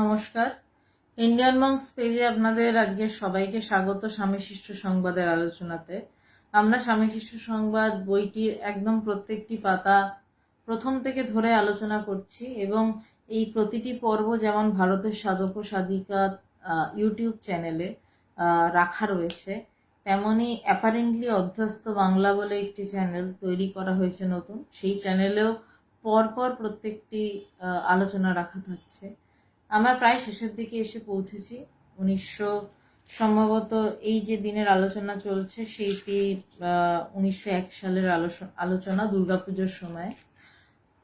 নমস্কার। Indian monks পেজে আপনাদের আজকে সবাইকে স্বাগত স্বামী শিষ্য সংবাদের আলোচনাতে। আমরা স্বামী শিষ্য সংবাদ বইটির একদম প্রত্যেকটি পাতা প্রথম থেকে ধরে আলোচনা করছি এবং এই প্রতিটি পর্ব যেমন ভারতের সাধক সাধিকা ইউটিউব চ্যানেলে রাখা রয়েছে, তেমনি অ্যাপারেন্টলি অভ্যস্ত বাংলা বলে একটি চ্যানেল তৈরি করা হয়েছে নতুন। সেই চ্যানেলেও পরপর প্রত্যেকটি আলোচনা রাখা থাকছে। আমরা প্রায় শেষের দিকে এসে পৌঁছেছি। উনিশশো সম্ভবত এই যে দিনের আলোচনা চলছে সেইটি উনিশশো এক সালের আলোচ- আলোচনা দুর্গাপুজোর সময়।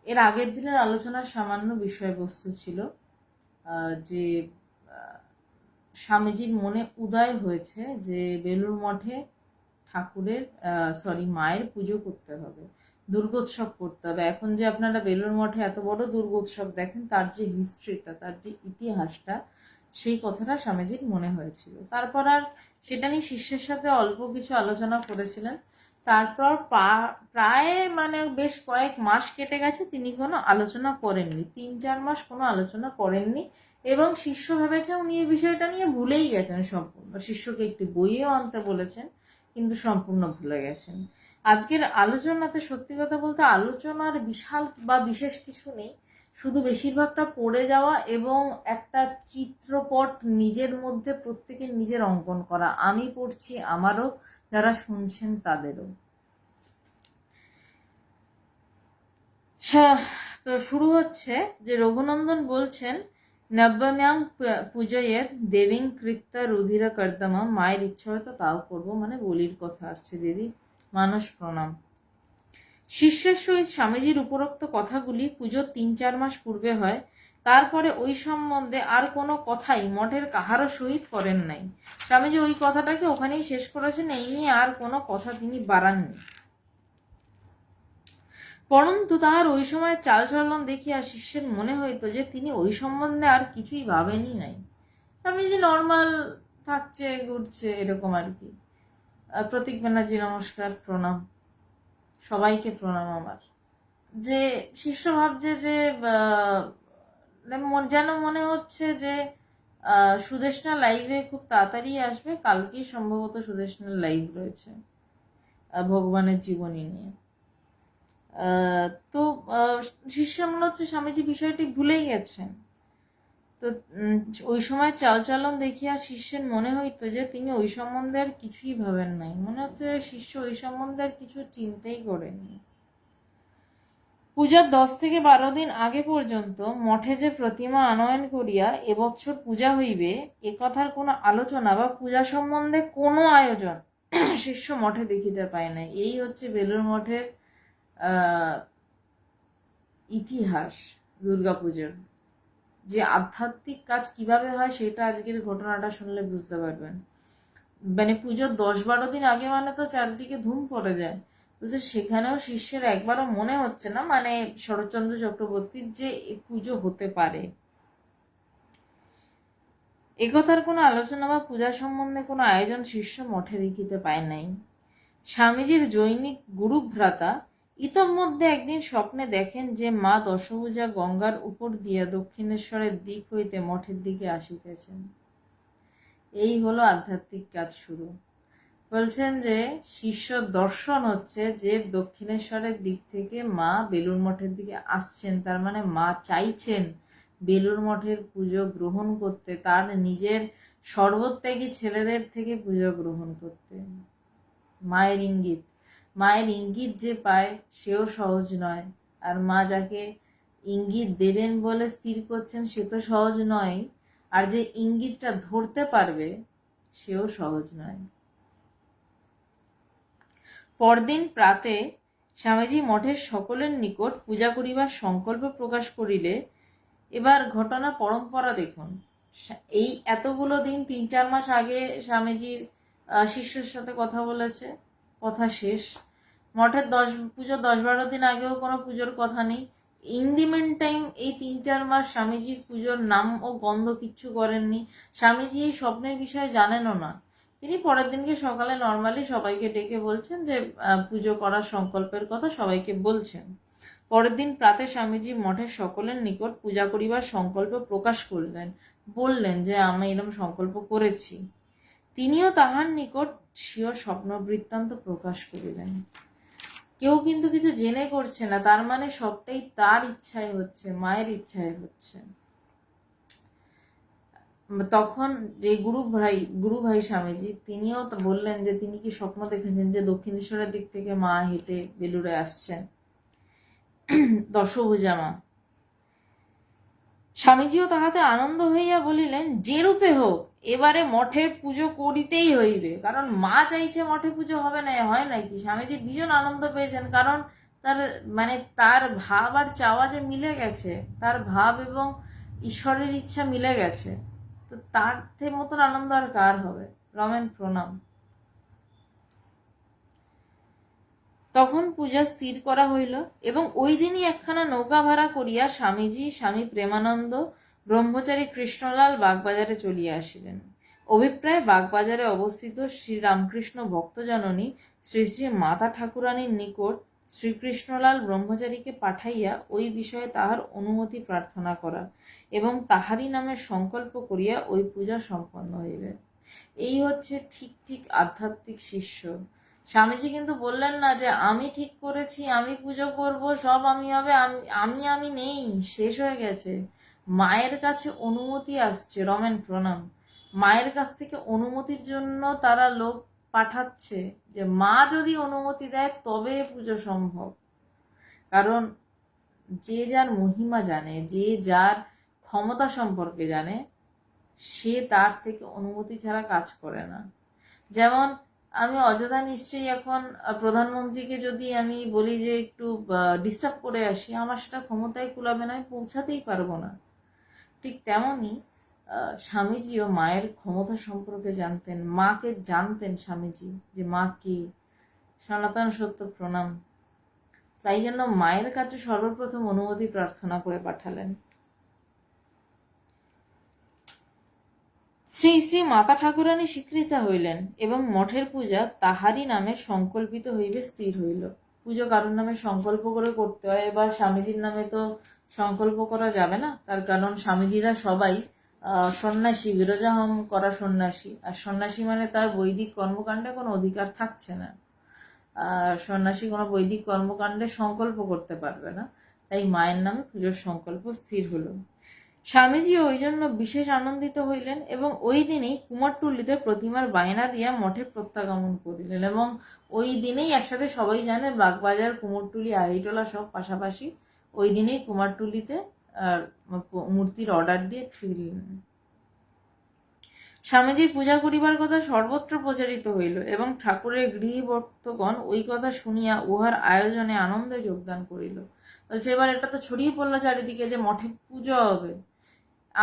এর আগের দিনের আলোচনার সামান্য বিষয়বস্তু ছিল যে স্বামীজির মনে উদয় হয়েছে যে বেলুর মঠে ঠাকুরের সরি মায়ের পুজো করতে হবে, দুর্গোৎসব করতে হবে। এখন যে আপনারা বেলুর মঠে এত বড় দুর্গোৎসব দেখেন, তার যে হিস্ট্রিটা তার যে ইতিহাসটা, সেই কথাটা স্বামীজির মনে হয়েছিল। তারপর আর সেটা নিয়ে শিষ্যের সাথে অল্প কিছু আলোচনা করেছিলেন। তারপর প্রায় মানে বেশ কয়েক মাস কেটে গেছে, তিনি কোনো আলোচনা করেননি। তিন, চার মাস কোনো আলোচনা করেননি এবং শিষ্য ভেবেছে উনি এই বিষয়টা নিয়ে ভুলেই গেছেন সম্পূর্ণ। শিষ্যকে একটি বইও আনতে বলেছেন। কিন্তু সম্পূর্ণ ভুলে গেছেন। আজকের আলোচনাতে সত্যি কথা বলতে আলোচনার বিশাল বা বিশেষ কিছু নেই। শুধু বেশিরভাগটা পড়ে যাওয়া এবং একটা চিত্রপট নিজের মধ্যে প্রত্যেকের নিজের অঙ্কন করা। আমি পড়ছি, আমারও, যারা শুনছেন তাদেরও। তো শুরু হচ্ছে যে রঘুনন্দন বলছেন নব্যম্যাং পূজয়ের দেবীং কৃত্তা রুধিরা কর্দমা মায়ের ইচ্ছা হয়তো তাও করব মানে বলির কথা আসছে দিদি মানস প্রণাম। শিষ্যের সহিত স্বামীজির উপরোক্ত কথাগুলি পুজোর তিন চার মাস পূর্বে হয়, তারপরে ওই সম্বন্ধে আর কোনো কথাই মঠের কাহারও সহিত করেন নাই। স্বামীজি ওই কথাটাকে ওখানেই শেষ করেছেন, এই নিয়ে আর কোনো কথা তিনি বাড়াননি। পরন্তু তাহার ওই সময় চালচলন দেখিয়া শিষ্যের মনে হইতো যে তিনি ওই সম্বন্ধে আর কিছুই ভাবেনই নাই। আমি যে নর্মাল থাকছে, ঘুরছে, এরকম আর কি। প্রতীক ব্যানার্জি নমস্কার, প্রণাম। সবাইকে প্রণাম আমার। যে শিষ্য ভাবছে যে যেন মনে হচ্ছে যে সুদেষ্ণা লাইভে খুব তাড়াতাড়ি আসবে। কালকেই সম্ভবত সুদেষ্ণার লাইভ রয়েছে ভগবানের জীবনী নিয়ে। তো শিষ্য মনে হচ্ছে স্বামীজি বিষয়টি ভুলেই গেছেন। তো ওই সময় চালচলন দেখিয়া শিষ্যের মনে হইতো যে তিনি ওই সম্বন্ধে আর কিছুই ভাবেন নাই। মনে হচ্ছে শিষ্য ওই সম্বন্ধে আর কিছু চিন্তাই করেননি পূজার দশ থেকে বারো দিন আগে পর্যন্ত মঠে যে প্রতিমা আনয়ন করিয়া এবছর পূজা হইবে, এ কথার কোনো আলোচনা বা পূজা সম্বন্ধে কোনো আয়োজন শিষ্য মঠে দেখিতে পায় না এই হচ্ছে বেলুর মঠের ইতিহাস দুর্গাপুজোর যে আধ্যাত্মিক কাজ কীভাবে হয় সেটা আজকের ঘটনাটা শুনলে বুঝতে পারবেন। মানে পুজোর দশ বারো দিন আগে মানে তো চারদিকে ধুম পড়ে যায়। বলছে সেখানেও শিষ্যের একবারও মনে হচ্ছে না মানে শরৎচন্দ্র চক্রবর্তীর যে পুজো হতে পারে। একথার কোনো আলোচনা বা পূজা সম্বন্ধে কোনো আয়োজন শিষ্য মঠে দেখিতে পায় নাই। স্বামীজির জৈনিক গুরুভ্রাতা ইতোমধ্যে একদিন স্বপ্নে দেখেন যে মা দশভুজা গঙ্গার উপর দিয়া দক্ষিণেশ্বরের দিক হইতে মঠের দিকে আসিতেছেন। এই হলো আধ্যাত্মিক কাজ শুরু। বলছেন যে শিষ্য দর্শন হচ্ছে যে দক্ষিণেশ্বরের দিক থেকে মা বেলুর মঠের দিকে আসছেন। তার মানে মা চাইছেন বেলুর মঠের পুজো গ্রহণ করতে, তার নিজের সর্বত্যাগী ছেলেদের থেকে পুজো গ্রহণ করতে। মায়ের ইঙ্গিত মায়ের ইঙ্গিত যে পায়, সেও সহজ নয়। আর মা যাকে ইঙ্গিত দেবেন বলে স্থির করছেন, সে তো সহজ নয় আর যে ইঙ্গিতটা ধরতে পারবে, সেও সহজ নয়। পরদিন প্রাতে স্বামীজি মঠের সকলের নিকট পূজা করিবার সংকল্প প্রকাশ করিলে, এবার ঘটনা পরম্পরা দেখুন। এই এতগুলো দিন তিন চার মাস আগে স্বামীজির শিষ্যের সাথে কথা বলেছে। কথা শেষ। মঠের দশ পুজো দশ বারো দিন আগেও কোনো পুজোর কথা নেই। ইন দি মেন টাইম এই তিন চার মাস স্বামীজির পুজোর নাম ও গন্ধ কিচ্ছু করেননি। স্বামীজি এই স্বপ্নের বিষয়ে জানেনও না। তিনি পরের দিনকে সকালে নর্মালি সবাইকে ডেকে বলছেন যে পুজো করার সংকল্পের কথা সবাইকে বলছেন। পরের দিন প্রাতে স্বামীজি মঠের সকলের নিকট পূজা করিবার সংকল্প প্রকাশ করলেন। বললেন যে, আমি এরকম সংকল্প করেছি। তিনিও তাহার নিকট স্বীয় স্বপ্ন বৃত্তান্ত প্রকাশ করিলেন। কেউ কিন্তু কিছু জেনে করছে না, তার মানে সবটাই তার ইচ্ছায় হচ্ছে, মায়ের ইচ্ছায় হচ্ছে। তখন যে গুরু ভাই গুরু ভাই স্বামীজি, তিনিও বললেন যে তিনি কি স্বপ্ন দেখেছেন যে দক্ষিণেশ্বরের দিক থেকে মা হেঁটে বেলুড়ে আসছেন। দশভুজা মা। স্বামীজিও তাহাতে আনন্দ হইয়া বলিলেন, যে রূপে হোক, এবারে মঠে পুজো করিতেই হইবে। কারণ মা চাইছে মঠে পুজো হবে না হয় নাকি? স্বামীজি ভীষণ আনন্দ পেয়েছেন, কারণ তার মানে তার ভাব আর চাওয়া যে মিলে গেছে, তার ভাব এবং ঈশ্বরের ইচ্ছা মিলে গেছে। তো তার মতন আনন্দ আর কার হবে? রমেন প্রণাম। তখন পূজা স্থির করা হইল এবং ওই দিনই একখানা নৌকা ভাড়া করিয়া স্বামীজি, স্বামী প্রেমানন্দ, ব্রহ্মচারী কৃষ্ণলাল বাগবাজারে চলিয়া আসিলেন। অভিপ্রায় বাগবাজারে অবস্থিত শ্রীরামকৃষ্ণ ভক্তজননী শ্রী শ্রী মাতা ঠাকুরানীর নিকট শ্রীকৃষ্ণলাল ব্রহ্মচারীকে পাঠাইয়া ওই বিষয়ে তাহার অনুমতি প্রার্থনা করা এবং তাহারই নামে সংকল্প করিয়া ওই পূজা সম্পন্ন হইবে। এই হচ্ছে ঠিক ঠিক আধ্যাত্মিক শিষ্য। স্বামীজি কিন্তু বললেন না যে, আমি ঠিক করেছি, আমি পুজো করব, সব আমি হবে, আমি আমি নেই, শেষ হয়ে গেছে। মায়ের কাছে অনুমতি আসছে, রমেন প্রণাম। মায়ের কাছ থেকে অনুমতির জন্য তারা লোক পাঠাচ্ছে যে, মা যদি অনুমতি দেয়, তবে পুজো সম্ভব। কারণ যে যার মহিমা জানে, যে যার ক্ষমতা সম্পর্কে জানে, সে তার থেকে অনুমতি ছাড়া কাজ করে না। যেমন আমি অযথা নিশ্চয়ই এখন প্রধানমন্ত্রীকে যদি আমি বলি যে একটু ডিস্টার্ব করে আসি, আমার সেটা ক্ষমতায় কুলাবে না আমি পৌঁছাতেই পারব না। ঠিক তেমনই স্বামীজিও মায়ের ক্ষমতা সম্পর্কে জানতেন, মাকে জানতেন স্বামীজি যে মা কি, সনাতন সত্য প্রণাম। তাই জন্য মায়ের কাছে সর্বপ্রথম অনুমতি প্রার্থনা করে পাঠালেন। শ্রী শ্রী মাতা ঠাকুরানী স্বীকৃতা হইলেন এবং মঠের পূজা তাহারই নামে সংকল্পিত হইবে স্থির হইল। পুজো কারোর নামে সংকল্প করে করতে হয়, এবার স্বামীজির নামে তো সংকল্প করা যাবে না। তার কারণ স্বামীজিরা সবাই সন্ন্যাসী, বিরজাহম করা সন্ন্যাসী। আর সন্ন্যাসী মানে তার বৈদিক কর্মকাণ্ডে কোনো অধিকার থাকছে না। সন্ন্যাসী কোনো বৈদিক কর্মকাণ্ডে সংকল্প করতে পারবে না। তাই মায়ের নামে পুজোর সংকল্প স্থির হলো। স্বামীজি ওই জন্য বিশেষ আনন্দিত হইলেন এবং ওই দিনেই কুমারটুলিতে প্রতিমার বায়না দিয়া মঠে প্রত্যাগমন করিলেন এবং ওই দিনেই একসাথে সবাই জানে বাগবাজার, কুমোরটুলি, আড়িটোলা সব পাশাপাশি ওই দিনেই কুমারটুলিতে মূর্তির অর্ডার দিয়ে ফিরলেন। স্বামীজির পূজা করিবার কথা সর্বত্র প্রচারিত হইল এবং ঠাকুরের গৃহভক্তগণ ওই কথা শুনিয়া উহার আয়োজনে আনন্দে যোগদান করিল। বলছে, এবার এটা তো ছড়িয়ে পড়ল চারিদিকে যে মঠে পুজো হবে।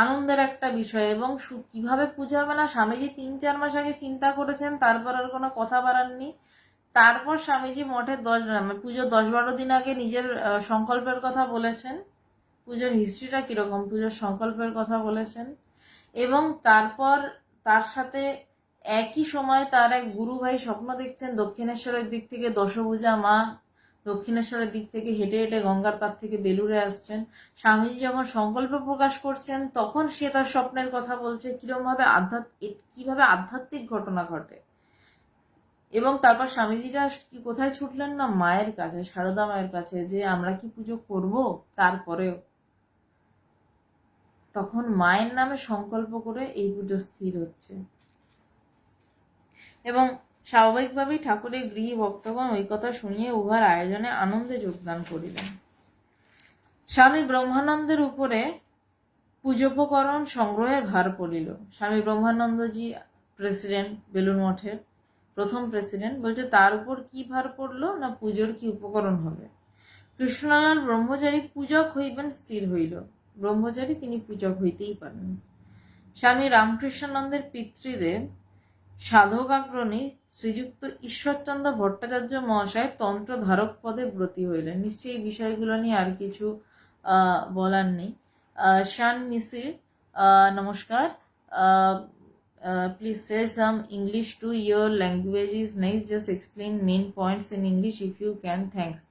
আনন্দের একটা বিষয় এবং কীভাবে পুজো হবে না, স্বামীজি তিন, চার মাস আগে চিন্তা করেছেন, তারপর আর কোনো কথা বাড়াননি। তারপর স্বামীজি মঠের দশ মানে পুজো দশ বারো দিন আগে নিজের সংকল্পের কথা বলেছেন। পুজোর হিস্ট্রিটা কীরকম? পুজোর সংকল্পের কথা বলেছেন। এবং তারপর তার সাথে একই সময় তার এক গুরু ভাই স্বপ্ন দেখছেন, দক্ষিণেশ্বরের দিক থেকে দশভূজা মা দক্ষিণেশ্বরের দিক থেকে হেঁটে হেঁটে গঙ্গার পাশ থেকে বেলুড়ে আসছেন। স্বামীজি যখন সংকল্প প্রকাশ করছেন, তখন সে তার স্বপ্নের কথা বলছে কিরমভাবে আধ্যাত্মিক কীভাবে আধ্যাত্মিক ঘটনা ঘটে? এবং তারপর স্বামীজিরা কি কোথায় ছুটলেন না? মায়ের কাছে, সারদা মায়ের কাছে, যে, আমরা কি পুজো করব তারপরেও? তখন মায়ের নামে সংকল্প করে এই পুজো স্থির হচ্ছে। এবং স্বাভাবিকভাবেই ঠাকুরের গৃহী ভক্তগণ ওই কথা শুনিয়ে উহার আয়োজনে আনন্দে যোগদান করিলেন। স্বামী ব্রহ্মানন্দের উপরে পুজোপকরণ সংগ্রহের ভার পড়িল। স্বামী ব্রহ্মানন্দজি প্রেসিডেন্ট, বেলুন মঠের প্রথম প্রেসিডেন্ট, বলছে, তার উপর কি ভার পড়ল না পুজোর কি উপকরণ হবে? কৃষ্ণলাল ব্রহ্মচারী পূজক হইবেন, স্থির হইল। ব্রহ্মচারী তিনি পূজক হইতেই পারেন। স্বামী রামকৃষ্ণানন্দের পিতৃদেব সাধকাগ্রণী শ্রীযুক্ত ঈশ্বরচন্দ্র ভট্টাচার্য মহাশয় তন্ত্র ধারক পদে ব্রতী হইলেন। নিশ্চয়ই এই বিষয়গুলো নিয়ে আর কিছু বলার নেই। শান মিসির নমস্কার। Please say some English to your language is nice just explain main points in English if you can thanks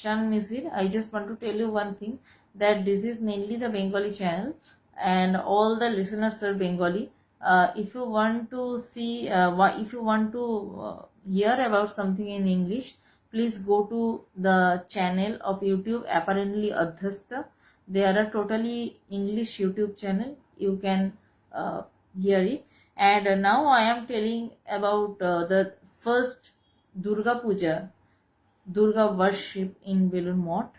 Shan Misir, I just want to tell you one thing that this is mainly the Bengali channel and all the listeners are Bengali. Uh, if you want to see, uh, if you want to uh, hear about something in English, please go to the channel of YouTube, apparently Adhasta. They are a totally English YouTube channel. You can uh, hear it. And uh, now I am telling about uh, the first Durga Puja Durga worship in Belur Mott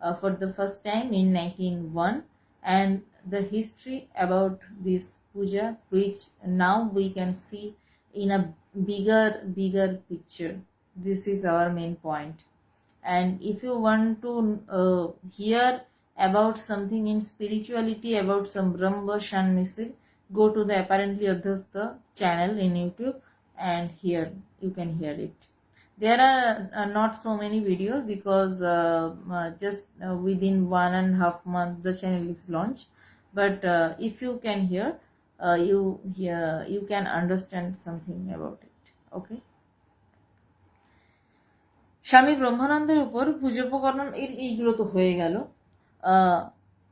uh, for the first time in 1901 and the history about this puja which now we can see in a bigger bigger picture. This is our main point. And if you want to uh, hear about something in spirituality about some brahma shan misir go to the apparently adhasta channel in youtube and here you can hear it. There are uh, not so many videos because uh, uh, just uh, within one and a half month the channel is launched but uh, if you can hear uh, you hear you can understand something about it. Okay? স্বামী ব্রহ্মানন্দের উপর পূজোপকরণ এইগুলো তো হয়ে গেল।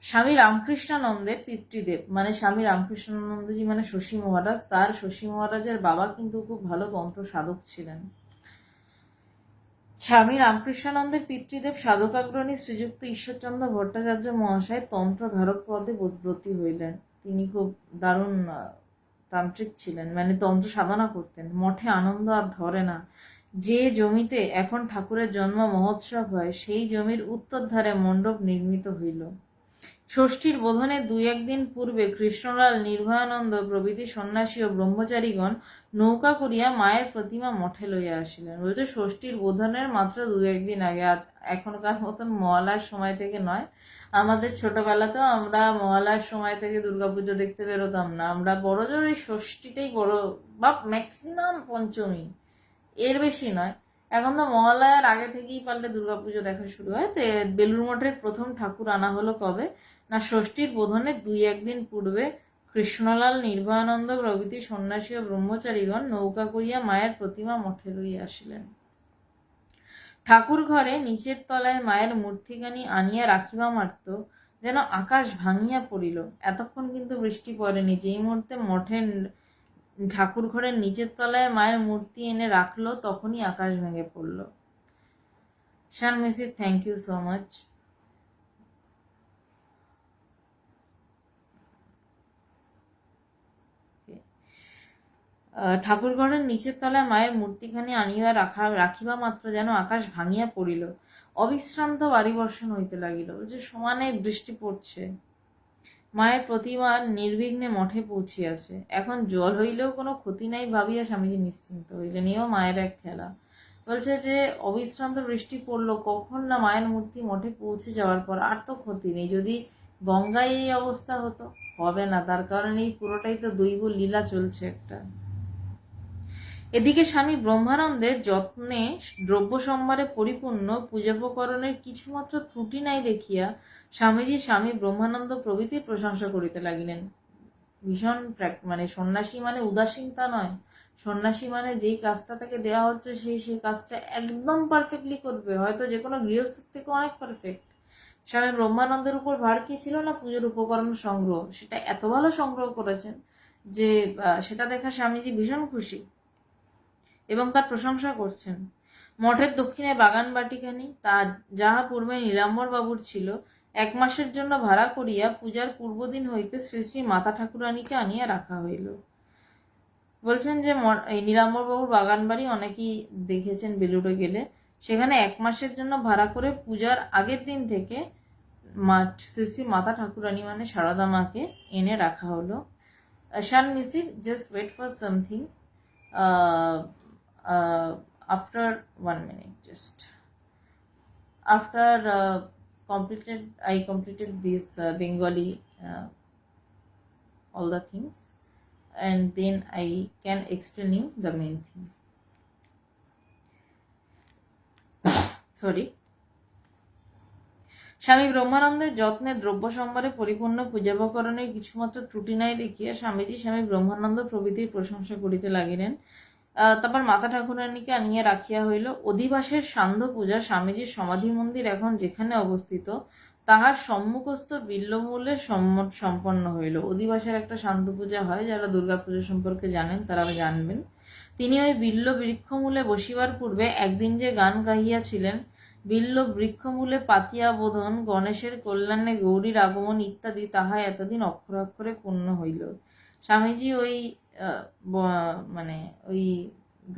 স্বামী রামকৃষ্ণানন্দের পিতৃদেব মানে স্বামী রামকৃষ্ণানন্দজি মানে শশী মহারাজ তার শশী মহারাজের বাবা কিন্তু খুব ভালো তন্ত্র সাধক ছিলেন। স্বামী রামকৃষ্ণানন্দের পিতৃদেব সাধকাগ্রণী শ্রীযুক্ত ঈশ্বরচন্দ্র ভট্টাচার্য মহাশয় তন্ত্র ধারক পদে ব্রতী হইলেন। তিনি খুব দারুণ তান্ত্রিক ছিলেন। মানে তন্ত্র সাধনা করতেন। মঠে আনন্দ আর ধরে না। যে জমিতে এখন ঠাকুরের জন্ম মহোৎসব হয়, সেই জমির উত্তর ধারে মণ্ডপ নির্মিত হইল। ষষ্ঠীর বোধনের দুই একদিন পূর্বে কৃষ্ণলাল নির্ভয়ানন্দ প্রভৃতি সন্ন্যাসী ও ব্রহ্মচারীগণ নৌকা করিয়া মায়ের প্রতিমা মঠে লইয়া আসিলেন। বলছে ষষ্ঠীর বোধনের মাত্র দু একদিন আগে এখনকার মতন মহালয়ার সময় থেকে নয়। আমাদের ছোটবেলাতেও আমরা মহালয়ার সময় থেকে দুর্গাপুজো দেখতে বেরোতাম না। আমরা বড় জোর এই ষষ্ঠীটাই বড়, বা ম্যাক্সিমাম পঞ্চমী। এর বেশি নয়। এখন তো মহালয়ার আগে থেকেই পারলে দুর্গাপুজো দেখা শুরু হয়। তো বেলুর মঠের প্রথম ঠাকুর আনা হলো কবে? না, ষষ্ঠীর বোধনের দুই একদিন পূর্বে কৃষ্ণলাল নির্ভয়ানন্দ প্রভৃতি সন্ন্যাসী ও ব্রহ্মচারীগণ নৌকা করিয়া মায়ের প্রতিমা মঠে লইয়া আসিলেন। ঠাকুর ঘরে নিচের তলায় মায়ের মূর্তিখানি আনিয়া রাখিবা মাত্র যেন আকাশ ভাঙিয়া পড়িল। এতক্ষণ কিন্তু বৃষ্টি পড়েনি। যেই মুহূর্তে মঠের ঠাকুর ঘরের নিচের তলায় মায়ের মূর্তি এনে রাখল, তখনই আকাশ ভেঙে পড়ল। Shan Misir thank you so much ঠাকুর ঘরের নিচের তলায় মায়ের মূর্তিখানি আনিয়া রাখা, রাখিবা মাত্র যেন আকাশ ভাঙিয়া পড়িল। অবিশ্রান্ত বাড়ি বর্ষণ হইতে লাগিল। যে সমানে বৃষ্টি পড়ছে। মায়ের প্রতিমা নির্বিঘ্নে মঠে পৌঁছিয়াছে। এখন জল হইলেও কোনো ক্ষতি নাই ভাবিয়া স্বামীজি নিশ্চিন্ত হইলেন। এও মায়ের এক খেলা। বলছে যে, অবিশ্রান্ত বৃষ্টি পড়ল, কখন না মায়ের মূর্তি মঠে পৌঁছে যাওয়ার পর আর তো ক্ষতি নেই। যদি গঙ্গায় এই অবস্থা হতো, হবে না। তার কারণ এই পুরোটাই তো দৈব লীলা চলছে একটা। এদিকে স্বামী ব্রহ্মানন্দের যত্নে দ্রব্য সম্ভারে পরিপূর্ণ পূজাপকরণের কিছুমাত্র ত্রুটি নাই দেখিয়া স্বামীজি স্বামী ব্রহ্মানন্দ প্রভৃতির প্রশংসা করিতে লাগিলেন। ভীষণ মানে সন্ন্যাসী মানে উদাসীনতা নয়। সন্ন্যাসী মানে যেই কাজটা তাকে দেওয়া হচ্ছে সেই সেই কাজটা একদম পারফেক্টলি করবে। হয়তো যে কোনো গৃহস্থের থেকে অনেক পারফেক্ট স্বামী ব্রহ্মানন্দের উপর ভার কি ছিল না পুজোর উপকরণ সংগ্রহ? সেটা এত ভালো সংগ্রহ করেছেন যে সেটা দেখা স্বামীজি ভীষণ খুশি। এবং তার প্রশংসা করছেন। মঠের দক্ষিণে বাগান বাটিখানি, তা যাহা পূর্বে নীলাম্বর বাবুর ছিল, এক মাসের জন্য ভাড়া করিয়া পূজার পূর্বদিন হইতে শ্রী শ্রী মাতা ঠাকুরানীকে আনিয়া রাখা হইল। বলছেন যে এই নীলাম্বর বাবুর বাগান বাড়ি অনেকেই দেখেছেন বেলুড়ে গেলে। সেখানে এক মাসের জন্য ভাড়া করে পূজার আগের দিন থেকে মা শ্রী শ্রী মাতা ঠাকুরানী মানে সারদা মাকে এনে রাখা হলো। Shan Misir just wait for something after one minute just after uh, completed i completed this uh, bengali uh, all the things and then i can explain you the main thing sorry স্বামী ব্রহ্মানন্দের যত্নে দ্রব্য সম্ভারে পরিপূর্ণ পূজাপকরণের কিছুমাত্র ত্রুটি নাই দেখিয়া স্বামীজি স্বামী ব্রহ্মানন্দ প্রভৃতির প্রশংসা করিতে লাগিলেন তারপর মাতা ঠাকুরানীকে আনিয়ে রাখিয়া হইল। অধিবাসের সান্ধ্য পূজা স্বামীজির সমাধি মন্দির এখন যেখানে অবস্থিত, তাহার সম্মুখস্থ বিল্লমূলে সম্পন্ন হইল। অধিবাসের একটা শান্ত পূজা হয়, যারা দুর্গা পুজো সম্পর্কে জানেন তারা জানবেন। তিনি ওই বিল্ল বৃক্ষমূলে বসিবার পূর্বে একদিন যে গান গাহিয়াছিলেন, বিল্ল বৃক্ষমূলে পাতিয়া বোধন, গণেশের কল্যাণে গৌরীর আগমন ইত্যাদি, তাহা এতদিন অক্ষরে অক্ষরে পূর্ণ হইল। স্বামীজি ওই মানে ওই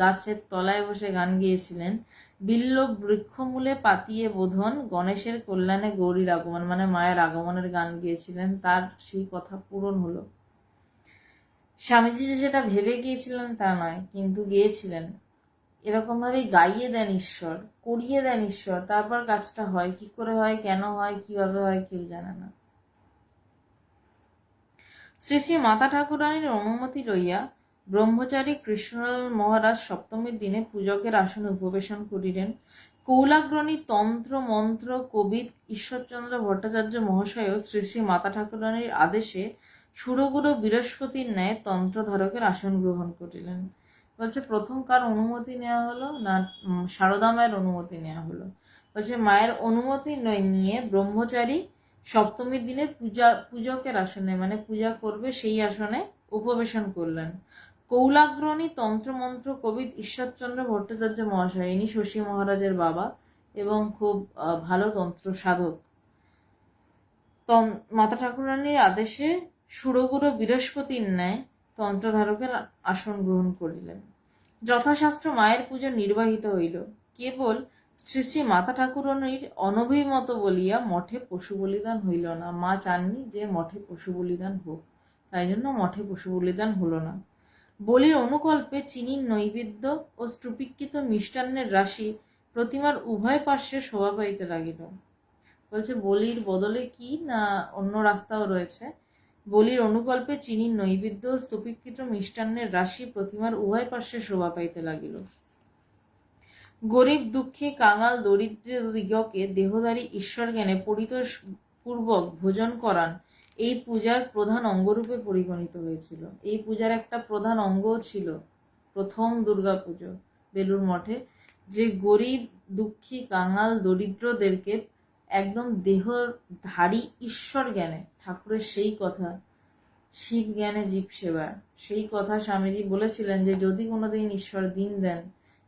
গাছের তলায় বসে গান গেয়েছিলেন। বিল্ল বৃক্ষমূলে পাতিয়ে বোধন গণেশের কল্যাণে গৌরীর আগমন মানে মায়ের আগমনের গান গিয়েছিলেন। তার সেই কথা পূরণ হলো। স্বামীজি যে সেটা ভেবে গিয়েছিলেন তা নয়, কিন্তু গিয়েছিলেন। এরকম ভাবে গাইয়ে দেন ঈশ্বর, করিয়ে দেন ঈশ্বর। তারপর কাজটা হয়, কি করে হয়, কেন হয়, কীভাবে হয়, কেউ জানে না। শ্রী শ্রী মাতা ঠাকুরানীর অনুমতি লইয়া ব্রহ্মচারী কৃষ্ণলাল মহারাজ সপ্তমীর দিনে পূজকের আসনে উপবেশন করিলেন। কৌলাগ্রণী তন্ত্র, মন্ত্র কবির ঈশ্বরচন্দ্র ভট্টাচার্য মহাশয়ও শ্রী শ্রী মাতা ঠাকুরানীর আদেশে সুরগুরু বৃহস্পতির ন্যায় তন্ত্রধারকের আসন গ্রহণ করিলেন। বলছে, প্রথম কার অনুমতি নেওয়া হলো না সারদা মায়ের অনুমতি নেওয়া হলো? বলছে, মায়ের অনুমতি নিয়ে ব্রহ্মচারী সপ্তমীর দিনে পূজা, পূজকের আসনে মানে পূজা করবে সেই আসনে উপবেশন করলেন। কৌলাগ্রণী তন্ত্রমন্ত্র কবিদ ঈশ্বরচন্দ্র ভট্টাচার্য মহাশয়, ইনি শশী মহারাজের বাবা এবং খুব ভালো তন্ত্র সাধক। মাতা ঠাকুরানীর আদেশে সুরগুরু বৃহস্পতির ন্যায় তন্ত্রধারকের আসন গ্রহণ করিলেন। যথাশাস্ত্র মায়ের পুজো নির্বাহিত হইল। কেবল শ্রী শ্রী মাতা ঠাকুরানীর অনভিমত বলিয়া মঠে পশু বলিদান হইল না। মা চাননি যে মঠে পশু বলিদান হোক, তাই জন্য মঠে পশু বলিদান হলো না। বলির অনুকল্পে চিনির নৈবেদ্য ও স্ট্রুপিকৃত মিষ্টান্নের রাশি প্রতিমার উভয় পার্শ্বে শোভা পাইতে লাগিল। বলছে, বলির বদলে কি না অন্য রাস্তাও রয়েছে? বলির অনুকল্পে চিনির নৈবেদ্য স্তূপীকৃত মিষ্টান্নের রাশি প্রতিমার উভয় পার্শ্বে শোভা পাইতে লাগিল। গরিব দুঃখী, কাঙাল, দরিদ্র দিগকে দেহধারী ঈশ্বর জ্ঞানে পরিতোষ পূর্বক ভোজন করান। এই পূজার প্রধান অঙ্গরূপে পরিগণিত হয়েছিল। এই পূজার একটা প্রধান অঙ্গও ছিল প্রথম দুর্গা পুজো বেলুর মঠে, যে গরিব, দুঃখী, কাঙাল, দরিদ্রদেরকে একদম দেহধারী ঈশ্বর জ্ঞানে ঠাকুরের সেই কথা শিব জ্ঞানে জীব সেবা, সেই কথা স্বামীজি বলেছিলেন যে, যদি কোনোদিন ঈশ্বর দিন দেন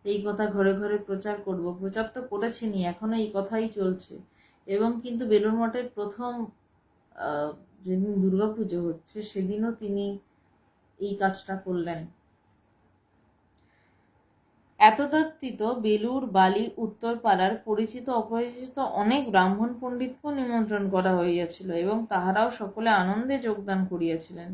এই কথা ঘরে ঘরে প্রচার করব। প্রচার তো করেছেনি, এখনও এই কথাই চলছে। এবং কিন্তু বেলুর মঠের প্রথম যেদিন দুর্গাপুজো হচ্ছে, সেদিনও তিনি এই কাজটা করলেন। এতদত্তিত বেলুর বালি, উত্তরপাড়ার পরিচিত, অপরিচিত অনেক ব্রাহ্মণ পণ্ডিতকেও নিমন্ত্রণ করা হইয়াছিল এবং তাহারাও সকলে আনন্দে যোগদান করিয়াছিলেন।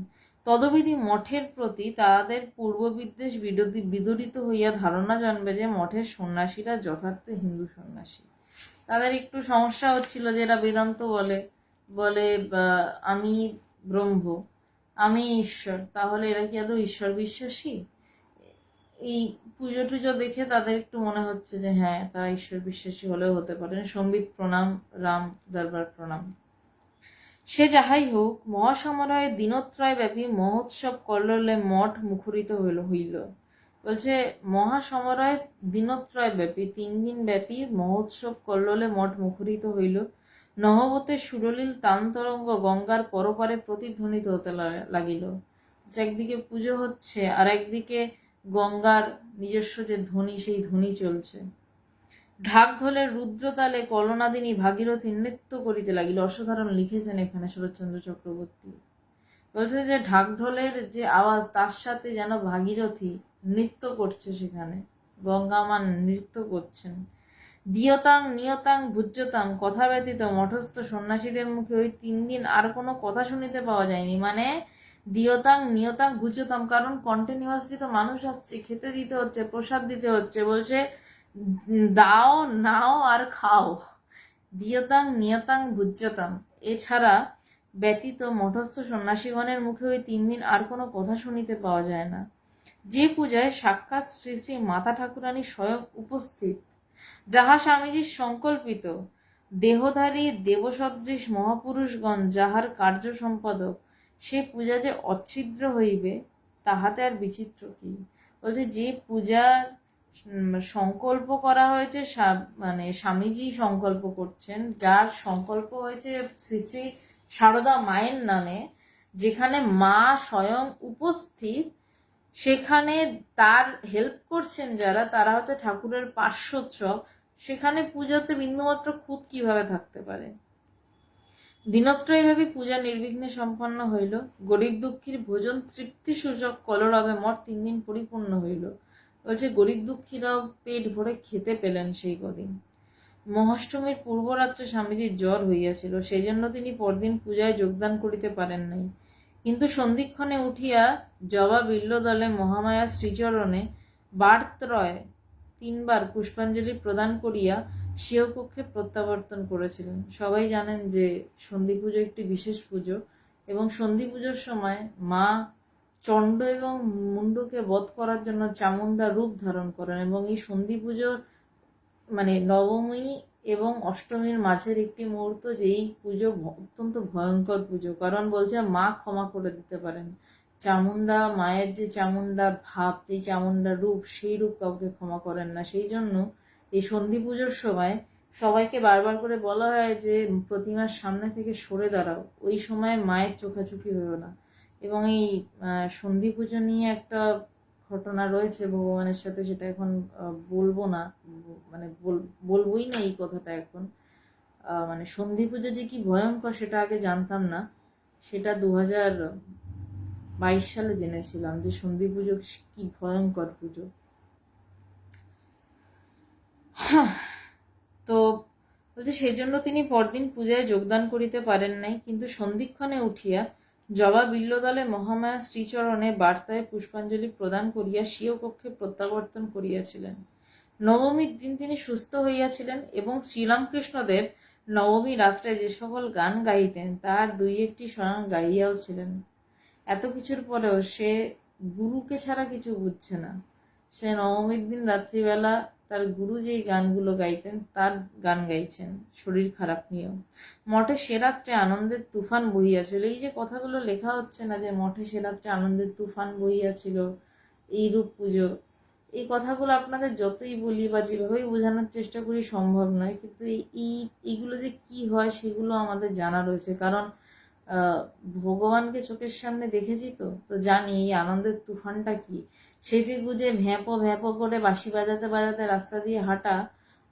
তদবিধি মঠের প্রতি তাহাদের পূর্ববিদ্বেষ বিরোধী বিদরিত হইয়া ধারণা জন্মে যে মঠের সন্ন্যাসীরা যথার্থ হিন্দু সন্ন্যাসী। তাদের একটু সমস্যা হচ্ছিল যে এরা বেদান্ত বলে বলে আমি ব্রহ্ম, আমি ঈশ্বর, তাহলে এরা কি আদৌ ঈশ্বর বিশ্বাসী? এই পুজো টুজো দেখে তাদের একটু মনে হচ্ছে যে হ্যাঁ তারা ঈশ্বর বিশ্বাসী হলেও হতে পারেন। সম্বিত প্রণাম, রাম দরবার প্রণাম। সে যাহাই হোক মহাসমারোহে দিনত্রয় ব্যাপী মহোৎসব কল্লোলে মঠ মুখরিত হইল হইল। বলছে মহাসমারোহে দিনত্রয় ব্যাপী তিন দিন ব্যাপী মহোৎসব কল্লোলে মঠ মুখরিত হইল। নহবতের সুরলীল তান্তরঙ্গ গঙ্গার পরপারে প্রতিধ্বনিত হতে লাগিল। একদিকে পুজো হচ্ছে আর একদিকে গঙ্গার নিজস্ব যে ধ্বনি, সেই ধ্বনি চলছে। ঢাক ঢোলের রুদ্রতালে কলনাদিনী ভাগীরথী নৃত্য করিতে লাগিল। অসাধারণ লিখেছেন এখানে শরৎচন্দ্র চক্রবর্তী। বলছে যে ঢাক ঢোলের যে আওয়াজ, তার সাথে যেন ভাগীরথী নৃত্য করছে সেখানে। গঙ্গামান নৃত্য করছেন। দিয়তাং নিয়তাং ভুজ্যতাং কথা ব্যতীত মঠস্থ সন্ন্যাসীদের মুখে ওই তিন দিন আর কোনো কথা শুনিতে পাওয়া যায়নি। মানে দিয়তাং নিয়তাং ভুজ্যতাম কারণ কন্টিনিউয়াসলি তো মানুষ আসছে, খেতে দিতে হচ্ছে, প্রসাদ দিতে হচ্ছে। বলছে দাও, নাও আর খাও। দিয়তাং নিয়তাং ভুজ্যতাম এছাড়া ব্যতীত মঠস্থ সন্ন্যাসীগণের মুখে ওই তিন দিন আর কোনো কথা শুনিতে পাওয়া যায় না। যে পূজায় সাক্ষাৎ শ্রী শ্রী মাতা ঠাকুরানী স্বয়ং উপস্থিত, যাহা স্বামীজির সংকল্পিত, দেহধারী দেবসদৃশ মহাপুরুষগণ যাহার কার্য সম্পাদক, সে পূজা যে অচ্ছিদ্র হইবে, তাহাতে আর বিচিত্র কি। বলছে, যে পূজার সংকল্প করা হয়েছে মানে স্বামীজি সংকল্প করছেন। যার সংকল্প হয়েছে শ্রী শ্রী সারদা মায়ের নামে, যেখানে মা স্বয়ং উপস্থিত। সেখানে তার হেল্প করছেন যারা, তারা হচ্ছে ঠাকুরের পার্শ্বচ্ছক সেখানে পূজাতে বিন্দুমাত্র খুঁত কীভাবে থাকতে পারে? দিনত্রয়ভাবে পূজা নির্বিঘ্নে সম্পন্ন হইল। গরিব দুঃখীর ভোজন তৃপ্তি সূচক কলরবে মঠ তিন দিন পরিপূর্ণ হইল। বলছে, গরিব দুঃখীরাও পেট ভরে খেতে পেলেন সেই কদিন। মহাষ্টমীর পূর্বরাত্রে স্বামীজির জ্বর হইয়াছিল সেই জন্য তিনি পরদিন পূজায় যোগদান করিতে পারেন নাই। কিন্তু সন্ধিক্ষণে উঠিয়া জবা বিল্ল বিল্লদলে মহামায়া শ্রীচরণে বার্ত্রয় তিনবার পুষ্পাঞ্জলি প্রদান করিয়া স্বীয় কক্ষে প্রত্যাবর্তন করেছিলেন। সবাই জানেন যে সন্ধি পুজো একটি বিশেষ পুজো এবং সন্ধি পুজোর সময় মা চণ্ড এবং মুন্ডকে বধ করার জন্য চামুণ্ডা রূপ ধারণ করেন এবং এই সন্ধি পুজোর মানে নবমী এবং অষ্টমীর মাঝের একটি মুহূর্ত যেই পুজো অত্যন্ত ভয়ঙ্কর পুজো। কারণ বলছে, মা ক্ষমা করে দিতে পারেন। চামুণ্ডা, মায়ের যে চামুণ্ডা ভাব যে চামুণ্ডা রূপ, সেই রূপ কাউকে ক্ষমা করেন না। সেই জন্য এই সন্ধি পুজোর সময় সবাইকে বারবার করে বলা হয় যে, প্রতিমার সামনে থেকে সরে দাঁড়াও। ওই সময় মায়ের চোখাচুখি হয়েও না। এবং এই সন্ধি পুজো নিয়ে একটা ঘটনা রয়েছে ভগবানের সাথে, সেটা এখন বলব না মানে বল- বলবোই না এই কথাটা এখন। মানে সন্ধি পুজো যে কি ভয়ঙ্কর সেটা আগে জানতাম না। সেটা দু হাজার বাইশ সালে জেনেছিলাম যে সন্ধি পুজো কি ভয়ঙ্কর পুজো। তো বলছে সেই জন্য তিনি পরদিন পূজায় যোগদান করিতে পারেন নাই, কিন্তু সন্ধিক্ষণে উঠিয়া জবা বিল্লদলে মহামায়া শ্রীচরণে বার্তায় পুষ্পাঞ্জলি প্রদান করিয়া স্বীয় কক্ষে প্রত্যাবর্তন করিয়াছিলেন। নবমীর দিন তিনি সুস্থ হইয়াছিলেন এবং শ্রীরামকৃষ্ণদেব নবমী রাত্রে যে সকল গান গাইতেন, তার দুই একটি স্বয়ং গাইয়াও ছিলেন। এত কিছুর পরেও সে গুরুকে ছাড়া কিছু বুঝছে না। সে নবমীর দিন রাত্রিবেলা তার গুরু যেই গানগুলো গাইতেন, তার গান গাইছেন, শরীর খারাপ নিয়েও। মঠে সে রাত্রে আনন্দের তুফান বহিয়াছিল। এই যে কথাগুলো লেখা হচ্ছে না যে মঠে সে রাত্রে আনন্দের তুফান বহিয়াছিল এই রূপ পুজো, এই কথাগুলো আপনাদের যতই বলি বা যেভাবেই বোঝানোর চেষ্টা করি সম্ভব নয়, কিন্তু এই, এই- এইগুলো যে কি হয় সেগুলো আমাদের জানা রয়েছে। কারণ ভগবানকে চোখের সামনে দেখেছি তো তো জানি এই আনন্দের তুফানটা কি। যে গুজে ভ্যাপো ভ্যাপো করে বাঁশি বাজাতে বাজাতে রাস্তা দিয়ে হাঁটা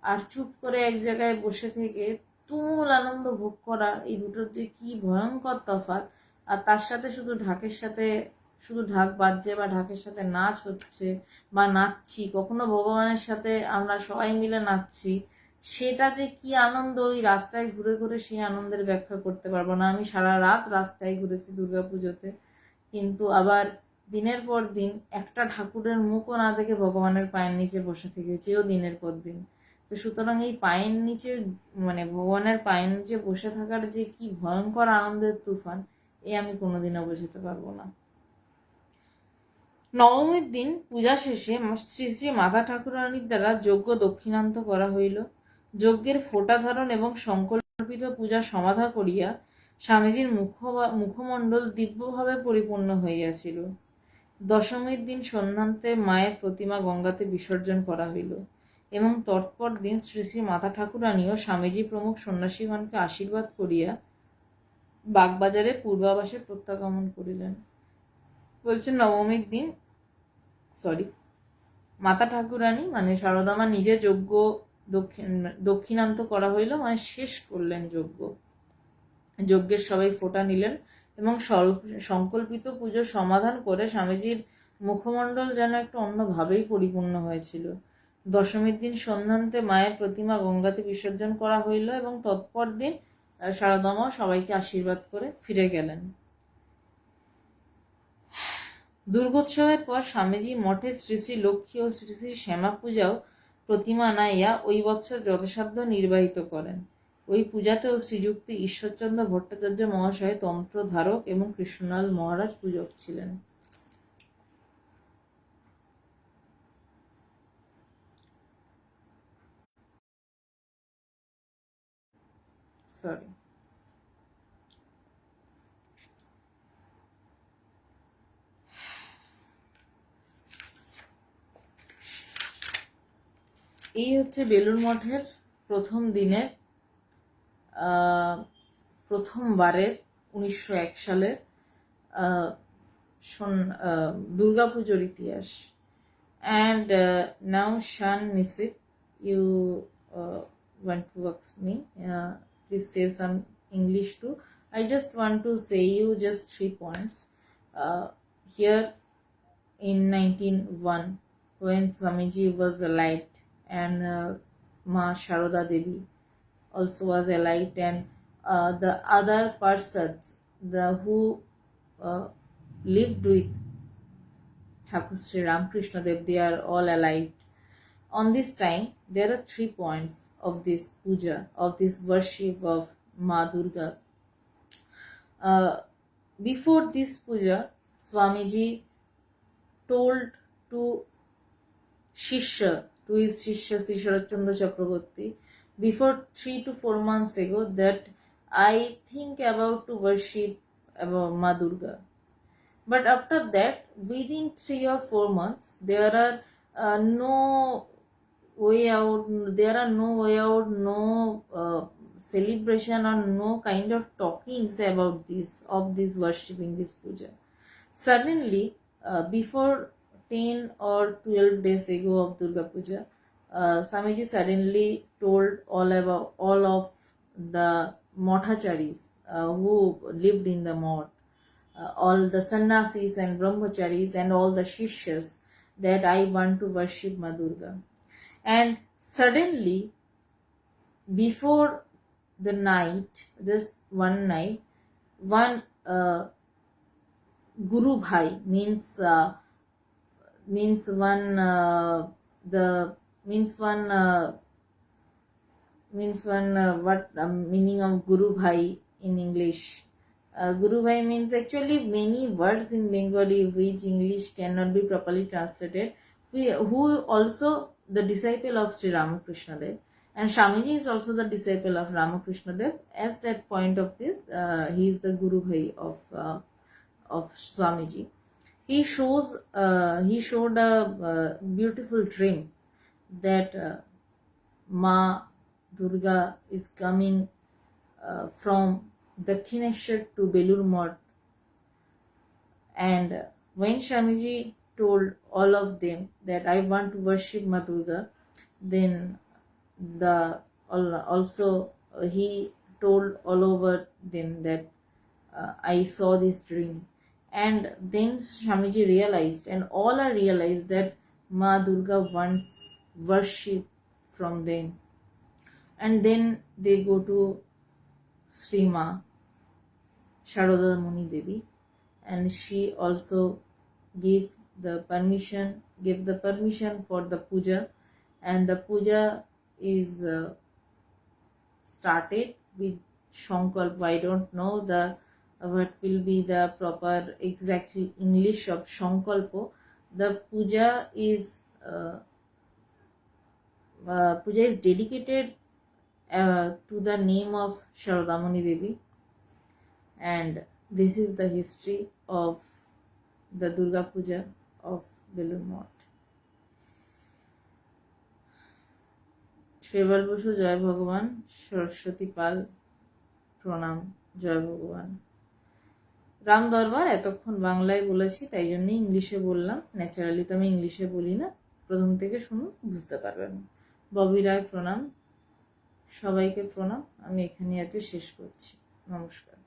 আর চুপ করে এক জায়গায় বসে থেকে তুমুল আনন্দ ভোগ করা এই দুটোর যে কি ভয়ঙ্কর তফাৎ। আর তার সাথে শুধু ঢাকের সাথে, শুধু ঢাক বাজছে বা ঢাকের সাথে নাচ হচ্ছে বা নাচছি, কখনো ভগবানের সাথে আমরা সবাই মিলে নাচছি, সেটা যে কি আনন্দ, ওই রাস্তায় ঘুরে ঘুরে সেই আনন্দের ব্যাখ্যা করতে পারব না। আমি সারা রাত রাস্তায় ঘুরেছি দুর্গাপুজোতে। কিন্তু আবার দিনের পর দিন একটা ঠাকুরের মুখও না দেখে ভগবানের পায়ের নিচে বসে থেকেছিও দিনের পর দিন। তো সুতরাং এই পায়ের নিচে মানে ভগবানের পায়ের নিচে বসে থাকার যে কি ভয়ঙ্কর আনন্দের তুফান, এ আমি কোনোদিনও বোঝাতে পারব না। নবমীর দিন পূজা শেষে শ্রী শ্রী মাতা ঠাকুরানীর দ্বারা যজ্ঞ দক্ষিণান্ত করা হইল। যজ্ঞের ফোটা ধারণ এবং সংকল্পিত পূজা সমাধা করিয়া স্বামীজির মুখ মুখমণ্ডল দিব্যভাবে পরিপূর্ণ হইয়াছিল। দশমীর দিন সন্ধ্যান্তে মায়ের প্রতিমা গঙ্গাতে বিসর্জন করা হইল এবং তৎপর দিন শ্রী শ্রী মাতা ঠাকুরানী ও স্বামীজি প্রমুখ সন্ন্যাসীগণকে আশীর্বাদ করিয়া বাগবাজারে পূর্বাবাসে প্রত্যাগমন করিলেন। বলছেন নবমীর দিন সরি মাতা ঠাকুরানী মানে শারদামা নিজে যজ্ঞ দক্ষিণ, দক্ষিণান্ত করা হইল মানে শেষ করলেন যজ্ঞ। যজ্ঞের সবাই ফোঁটা নিলেন। এবং সংকল্পিত পুজোর সমাধান করে স্বামীজির মুখমণ্ডল যেন একটু অন্যভাবেই পরিপূর্ণ হয়েছিল। দশমীর দিন সন্ধ্যান্তে মায়ের প্রতিমা গঙ্গাতে বিসর্জন করা হইল এবং তৎপর দিন আহ, শারদামা সবাইকে আশীর্বাদ করে ফিরে গেলেন। দুর্গোৎসবের পর স্বামীজি মঠে শ্রী শ্রী লক্ষ্মী ও শ্রী শ্রী শ্যামা পূজাও প্রতিমা আনাইয়া ওই বৎসর যথাসাধ্য নির্বাহিত করেন। ওই পূজাতেও শ্রীযুক্ত ঈশ্বরচন্দ্র ভট্টাচার্য মহাশয় তন্ত্র ধারক এবং কৃষ্ণলাল মহারাজ পূজক ছিলেন। সরি এই হচ্ছে বেলুর মঠের প্রথম দিনের প্রথমবারের উনিশশো এক সালের আহ, দুর্গাপুজোর ইতিহাস and now Shan Misir it you ask me uh, please say some english too i just want to say you just three points uh, here in 1901 when Swamiji was alive and uh, Ma Sharoda Devi also was alive and uh, the other persons the who uh, lived with Thakur Sri Ramakrishna Dev they are all alive on this time there are three points of this puja of this worship of Ma Durga. Uh, before this puja Swamiji told to Shishya, to his Shishya Sri Sharatchandra Chakraborty, before three to four months ago that I think about to worship about Ma Durga. But after that, within three or four months, there are uh, no way out, there are no way out, no uh, celebration or no kind of talkings about this, of this worshipping this puja. Suddenly, uh, before 10 or 12 days ago of Durga Puja, uh, suddenly told all about all of the Motacharis uh, who lived in the mott, uh, all the sannyasis and brahmacharis and all the shishyas that I want to worship Ma Durga. And suddenly, before the night, this one night, one uh, Guru Bhai means uh, means one uh, the means one uh, means one uh, what um, meaning of Guru Bhai in English. Uh, Guru Bhai means actually many words in Bengali which English cannot be properly translated. Who also the disciple of Sri Ramakrishna Dev and Swamiji is also the disciple of Ramakrishna Dev. As that point of this, uh, he is the Guru Bhai of uh, of Swamiji. He shows uh, he showed a uh, beautiful dream that uh, Ma Durga is coming uh, from Dakshineshwar to Belur Math. And when Swamiji told all of them that I want to worship Ma Durga, then the al- also uh, he told all over them that uh, I saw this dream. And then Swamiji realized, and all are realized that Ma Durga wants worship from them. And then they go to Sri Ma, Sharoda Muni Devi, and she also gave the permission, give the permission for the puja, and the puja is uh, started with Shankalp. I don't know the what will be the proper exact English of Shankalpo. The puja is uh, uh, puja is dedicated uh, to the name of Sharadamani Devi, and this is the history of the Durga Puja of Belur Math. শৈবাল বসু জয় ভগবান সরস্বতী পাল প্রণাম জয় ভগবান রাম দরবার এতক্ষণ বাংলায় বলেছি তাই জন্যই ইংলিশে বললাম ন্যাচারালি তো আমি ইংলিশে বলি না প্রথম থেকে শুনুন বুঝতে পারবেন ববি রায় প্রণাম। সবাইকে প্রণাম। আমি এখানে আজকে শেষ করছি। নমস্কার।